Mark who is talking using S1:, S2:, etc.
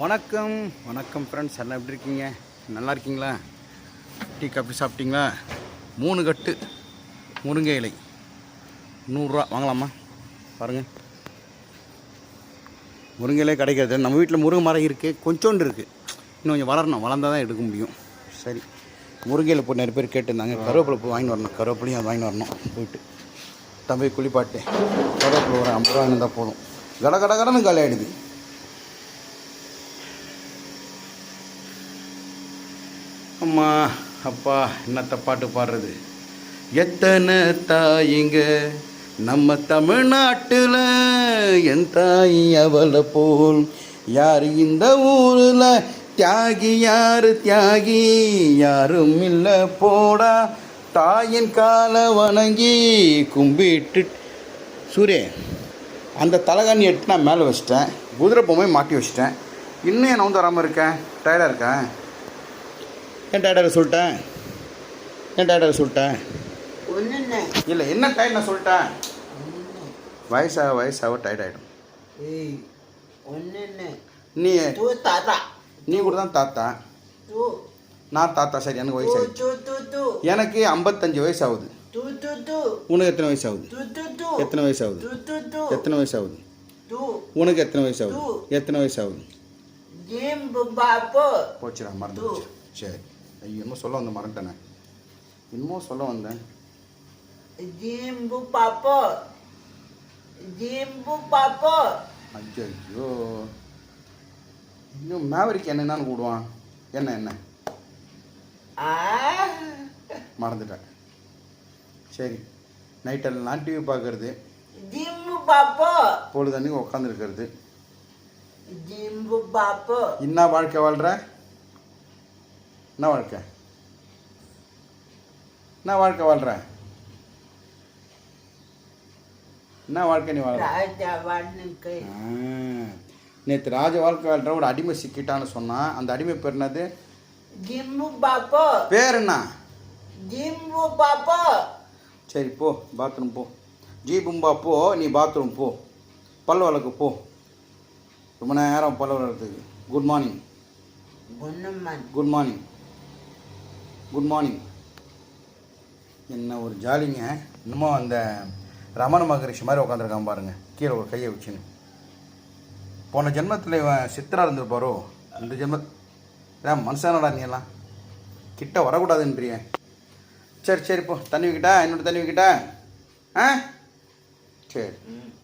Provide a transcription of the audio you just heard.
S1: வணக்கம் வணக்கம் ஃப்ரெண்ட்ஸ் எல்லாம் எப்படி இருக்கீங்க நல்லா இருக்கீங்களா டீ காஃபி சாப்பிட்டீங்களா மூணு கட்டு முருங்கை இலை நூறுரூவா வாங்கலாமா பாருங்கள் முருங்கை இலை கிடைக்காது நம்ம வீட்டில் முருங்கை மரம் இருக்குது கொஞ்சோண்டு இருக்குது இன்னும் கொஞ்சம் வளரணும் வளர்ந்தால் தான் எடுக்க முடியும் சரி முருங்கையில் போய் நிறைய பேர் கேட்டிருந்தாங்க கருவேப்பிலை போய் வாங்கி வரணும் கருவேப்பிலையும் அதை வாங்கி வரணும் போயிட்டு தம்பி குளிப்பாட்டு கருவேப்பிலை ஒரு ஐம்பது ரூபா இருந்தால் போதும் கட கடகடன்னு காலி ஆகிடுது அம்மா அப்பா என்னத்த பாட்டு பாடுறது எத்தனை தாயிங்க நம்ம தமிழ்நாட்டில் என் தாய் அவளை போல் யார் இந்த ஊரில் தியாகி யார் தியாகி யாரும் இல்லை போடா தாயின் காலை வணங்கி கும்பிட்டு சூரிய அந்த தலைகாணி எட்டு நான் மேலே வச்சிட்டேன் குதிரை பொம்மை மாட்டி வச்சிட்டேன் இன்னும் என்ன வந்து வராமல் இருக்கேன் டயர்டாக இருக்கேன் என் டேடாவை சொல்லிட்டேன் என் டேடாவை சொல்லிட்டேன் இல்லை என்ன டயர்ட் நான் சொல்லிட்டேன் வயசாக வயசாக டயர்ட் ஆகிடும் நீ தாத்தா நீ கூட தான் தாத்தா நான் தாத்தா சரி எனக்கு வயசு
S2: ஆகுது
S1: எனக்கு ஐம்பத்தஞ்சு வயசு ஆகுது உனக்கு எத்தனை வயசு ஆகுது எத்தனை வயசு ஆகுது எத்தனை வயசு ஆகுது உனக்கு எத்தனை வயசு ஆகுது எத்தனை வயசு ஆகுது போச்சுடா மறந்து சரி ஐயோ சொல்ல வந்த மறந்துட்டேனே இன்னமும் சொல்ல வந்தேன்
S2: ஜிம்பு பாப்போ ஜிம்பு பாப்போ
S1: ஐயோ இன்னும் மேவரிக்கு என்னென்னு கூடுவான் என்ன என்ன மறந்துட்டேன் சரி நைட்டெல்லாம் டிவி பார்க்கறது
S2: ஜிம்பு பாப்போ
S1: பொழுதன்னைக்கு உட்காந்துருக்கிறது
S2: ஜிம்பு பாப்போ
S1: என்ன வாழ்க்கை வாழ்கிற என்ன வாழ்க்கை என்ன வாழ்க்கை வாழ்கிற என்ன வாழ்க்கை நீ
S2: வாழ்க்கை
S1: நேற்று ராஜ வாழ்க்கை வாழ்கிற ஒரு அடிமை சிக்கிட்டான்னு சொன்னான் அந்த அடிமை பேர் என்னது பேர் என்ன சரி போ பாத்ரூம் போ ஜீபும்பா போ நீ பாத்ரூம் போ பல்ல வழக்கு போ ரொம்ப நேரம் பல்ல வளர்த்துக்கு good morning good morning good morning என்ன ஒரு ஜாலிங்க இன்னமும் அந்த ரமண மகரிஷி மாதிரி உட்காந்துருக்கான் பாருங்கள் கீழே ஒரு கையை வச்சுன்னு போன ஜென்மத்தில் இவன் சித்தராக இருந்திருப்பாரோ அந்த ஜென்ம ஏன் மனுஷனடா நீ எல்லாம் கிட்ட வரக்கூடாதுன்றிய சரி சரி போ தண்ணி வைக்கிட்டா என்னோட தண்ணி வைக்கிட்டா ஆ சரி